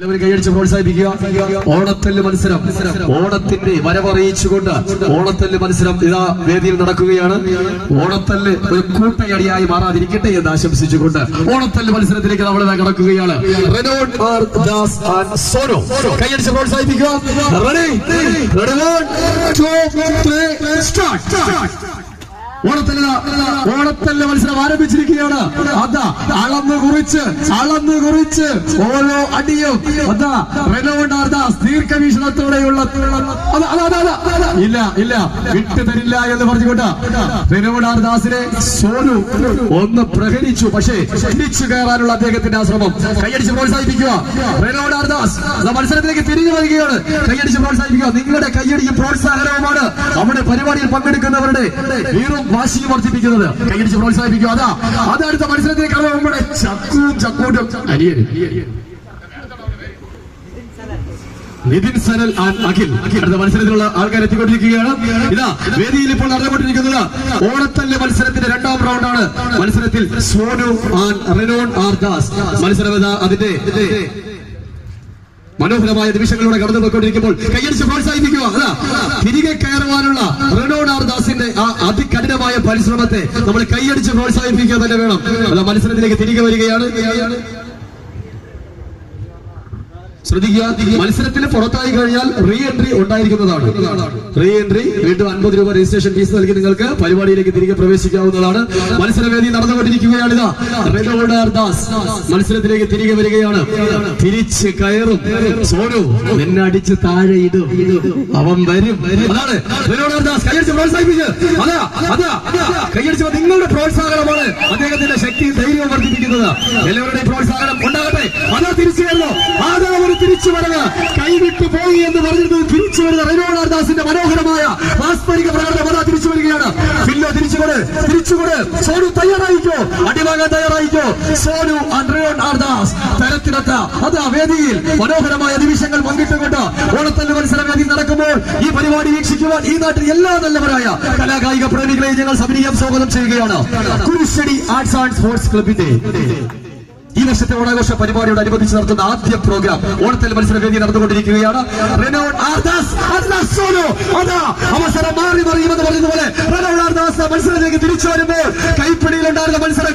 കൈയടിച്ച് പ്രോത്സാഹിപ്പിക്കുക. ഓണത്തല്ല് മത്സരം. ഓണത്തിന്റെ വരവറിയിച്ചുകൊണ്ട് ഓണത്തല്ല് മത്സരം ഇതാ വേദിയിൽ നടക്കുകയാണ്. ഓണത്തല്ല് ഒരു കൂട്ടയടിയായി മാറാതിരിക്കട്ടെ എന്ന് ആശംസിച്ചുകൊണ്ട് ഓണത്തല്ല് മത്സരത്തിലേക്ക് നമ്മൾ കടക്കുകയാണ്. സോനോ. കൈയടിച്ച് പ്രോത്സാഹിപ്പിക്കുക. ഓണത്തല്ല ഓണത്തല്ല മത്സരം ആരംഭിച്ചിരിക്കുകയാണ്. അതാ അളന്ന് കുറിച്ച് അളന്ന് കുറിച്ച് ഓരോ അടിയും. അതാ റെനോണ്ടാർദാസ് ദീർഘവീക്ഷണത്തോടെയുള്ള. ഇല്ല ഇല്ല. വിട്ടു തരില്ല എന്ന് പറഞ്ഞുകൊണ്ട് റെനോണ്ടാർദാസിനെ സോനു ഒന്ന് പ്രഹരിച്ചു. പക്ഷേ തിരിച്ചു കയറാനുള്ള അദ്ദേഹത്തിന്റെ ആ ശ്രമം കൈയടിച്ച് പ്രോത്സാഹിപ്പിക്കുക. റെനോണ്ടാർദാസ് മത്സരത്തിലേക്ക് തിരിഞ്ഞു വരികയാണ്. കൈയടിച്ച് പ്രോത്സാഹിപ്പിക്കുക. നിങ്ങളുടെ കൈയടിക്ക് പ്രോത്സാഹനവുമാണ്. നമ്മുടെ പരിപാടിയിൽ പങ്കെടുക്കുന്നവരുടെ വീറും വാശിയും വർദ്ധിപ്പിക്കുന്നത്. കൈയടിച്ച് പ്രോത്സാഹിപ്പിക്കുക. അതാ അത് അടുത്ത മത്സരത്തിലേക്ക് കടന്നു ചക്കൂം ചക്കും ചക്കൂട്ടും. അരിയൻ നിതിൻ സനൽ അഖിൽ. അടുത്ത മത്സരത്തിലുള്ള ആൾക്കാർ എത്തിക്കൊണ്ടിരിക്കുകയാണ്. ഇതാ വേദിയിൽ ഇപ്പോൾ നടന്നുകൊണ്ടിരിക്കുന്നത് ഓണത്തല്ല് മത്സരത്തിന്റെ രണ്ടാം റൗണ്ടാണ്. മത്സരത്തിൽ സോനു റെനോൺ ആർ ദാസ്. മത്സരം അതിന്റെ മനോഹരമായ നിമിഷങ്ങളിലൂടെ കടന്നു പോയിക്കൊണ്ടിരിക്കുമ്പോൾ കയ്യടിച്ച് പ്രോത്സാഹിപ്പിക്കുക. അതാ തിരികെ കയറുവാനുള്ള റെനോൺ ആർ ദാസിന്റെ ആ അതികഠിനമായ പരിശ്രമത്തെ നമ്മൾ കൈയടിച്ച് പ്രോത്സാഹിപ്പിക്കുക തന്നെ വേണം. അല്ല മത്സരത്തിലേക്ക് തിരികെ വരികയാണ്. ശ്രദ്ധിക്കുക. മത്സരത്തിൽ പുറത്തായി കഴിഞ്ഞാൽ റീ എൻട്രി ഉണ്ടായിരിക്കുന്നതാണ്. റീ എൻട്രി വീണ്ടും അൻപത് രൂപ രജിസ്ട്രേഷൻ ഫീസ് നൽകി നിങ്ങൾക്ക് പരിപാടിയിലേക്ക് തിരികെ പ്രവേശിക്കാവുന്നതാണ്. മത്സരവേദി നടന്നുകൊണ്ടിരിക്കുകയാണ് ഇതാ ദാസ് മത്സരത്തിലേക്ക് തിരികെ വരികയാണ്. തിരിച്ച് കയറും. സോനു നിന്നെ അടിച്ച് താഴെ ഇടും. അവൻ വരും. അതാണ്. റെനോഡാർ ദാസ് കൈയടിച്ച് പ്രോത്സാഹിപ്പിച്ച് അതാ അതാ കൈയടിച്ച് നിങ്ങളുടെ പ്രോത്സാഹനമാണ് അദ്ദേഹത്തിന്റെ ശക്തി ധൈര്യവും വർദ്ധിപ്പിക്കുന്നത്. എല്ലാവരുടെയും പ്രോത്സാഹനം തിരിച്ചു വരവ്. കൈവിട്ടു പോയി എന്ന് പറഞ്ഞിരുന്നത് തിരിച്ചു വരുന്ന റൈനോദാസിന്റെ ദാസിന്റെ മനോഹരമായ വാസ്തവിക പ്രകടനം അതാ തിരിച്ചു വരികയാണ്. ഫില്ലോ തിരിച്ചുകൊട് തിരിച്ചുകൊട് സോനു തയ്യാറായിക്കോ? അടിവാങ്ങാൻ തയ്യാറായിക്കോ? സോനു ആൻഡ് റെനോഡാർ ദാസ് തരത്തിനൊത്ത അതാ വേദിയിൽ മനോഹരമായ നിമിഷങ്ങൾ പങ്കിട്ടുകൊണ്ട് ഓണത്തല്ല് മത്സരം വേദി നടക്കുമ്പോൾ ഈ പരിപാടി വീക്ഷിക്കുവാൻ ഈ നാട്ടിൽ എല്ലാ നല്ലവരായ കലാകായിക പ്രേമികളെ ഞങ്ങൾ സവിനീയം സ്വാഗതം ചെയ്യുകയാണ്. കുരിശടി ആർട്സ് ആൻഡ് സ്പോർട്സ് ക്ലബിന്റെ വർഷത്തെ ഓണാഘോഷ പരിപാടിയോട് അനുബന്ധിച്ച് നടത്തുന്ന ആദ്യ പ്രോഗ്രാം ഓണത്തിൽ മത്സര വേദി നടന്നുകൊണ്ടിരിക്കുകയാണ്. അവസരം മാറി മറിയുമെന്ന് പറയുന്ന പോലെ മത്സരത്തിലേക്ക് തിരിച്ചു വരുമ്പോൾ കൈപ്പിടിയിലുണ്ടായിരുന്ന മത്സരം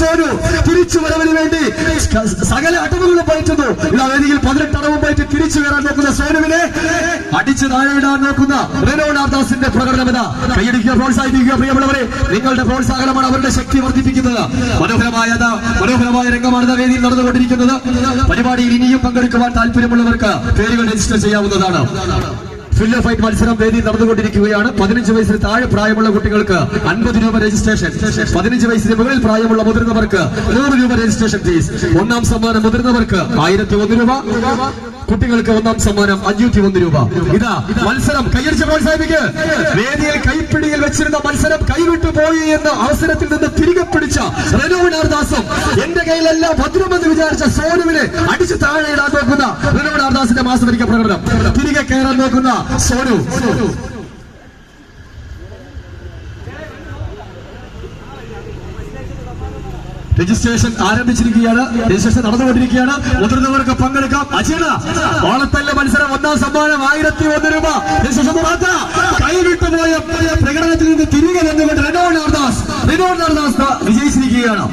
സോനു തിരിച്ചു വരവിന് വേണ്ടി സകല അടവുകളും പയറ്റുന്നു ഇതാ വേദിയിൽ പതിനെട്ട് അടവും പയറ്റി തിരിച്ചു കയറാൻ നോക്കുന്ന സോനുവിനെ. അടിച്ചു താഴെയിടാൻ നോക്കുന്ന റെനോഡ് പ്രകടനമെന്ന കൈയടിക്കുക പ്രോത്സാഹിപ്പിക്കുക പ്രിയമുള്ളവരെ നിങ്ങളുടെ പ്രോത്സാഹനമാണ് അവരുടെ ശക്തി വർദ്ധിപ്പിക്കുന്നത്. മനോഹരമായ മനോഹരമായ രംഗമാണ് വേദിയിൽ നടന്നുകൊണ്ടിരിക്കുന്നത്. പരിപാടിയിൽ ഇനിയും പങ്കെടുക്കുവാൻ താല്പര്യമുള്ളവർക്ക് പേരുകൾ രജിസ്റ്റർ ചെയ്യാവുന്നതാണ്. ഫില്ലർ ഫൈറ്റ് മത്സരം വേദിയിൽ നടന്നുകൊണ്ടിരിക്കുകയാണ്. പതിനഞ്ച് വയസ്സിന് താഴെ പ്രായമുള്ള കുട്ടികൾക്ക് അൻപത് രൂപ രജിസ്ട്രേഷൻ. പതിനഞ്ച് വയസ്സിന് മുകളിൽ പ്രായമുള്ള മുതിർന്നവർക്ക് നൂറ് രൂപ രജിസ്ട്രേഷൻ ഫീസ്. ഒന്നാം സമ്മാനം മുതിർന്നവർക്ക് ആയിരത്തി ഒന്ന് രൂപ. കുട്ടികൾക്ക് ഒന്നാം സമ്മാനം അഞ്ഞൂറ്റി ഒന്ന് രൂപ. ഇതാ മത്സരം. കൈയടിച്ച് പ്രോത്സാഹിപ്പിക്ക്. വേദിയിൽ കൈപ്പിടിയിൽ വെച്ചിരുന്ന മത്സരം കൈവിട്ടു പോയി എന്ന അവസരത്തിൽ നിന്ന് തിരികെ പിടിച്ച റെനോവിനാർദാസും എന്റെ കയ്യിലെല്ലാം ഭദ്രമെന്ന് വിചാരിച്ച സോനുവിനെ അടിച്ചു താഴെ ഇടാൻ നോക്കുന്ന റെനോവിനാർദാസിന്റെ മാസമരിക്ക പ്രകടനം. തിരികെ കയറാൻ നോക്കുന്ന സോനു. രജിസ്ട്രേഷൻ ആരംഭിച്ചിരിക്കുകയാണ് രജിസ്ട്രേഷൻ നടന്നുകൊണ്ടിരിക്കുകയാണ്. മുതിർന്നവർക്ക് പങ്കെടുക്കാം. അജീണ ഓണത്തല്ല മത്സരം ഒന്നാം സമ്മാനം ആയിരത്തി ഒന്ന് രൂപ. രജിസ്ട്രേഷൻ കൈവിട്ടുപോയ പ്രകടനത്തിൽ നിന്ന് തിരികെ വന്നുകൊണ്ട് റിനോൺ അർദാസ് റിനോൺ അർദാസ് വിജയിച്ചിരിക്കുകയാണ്.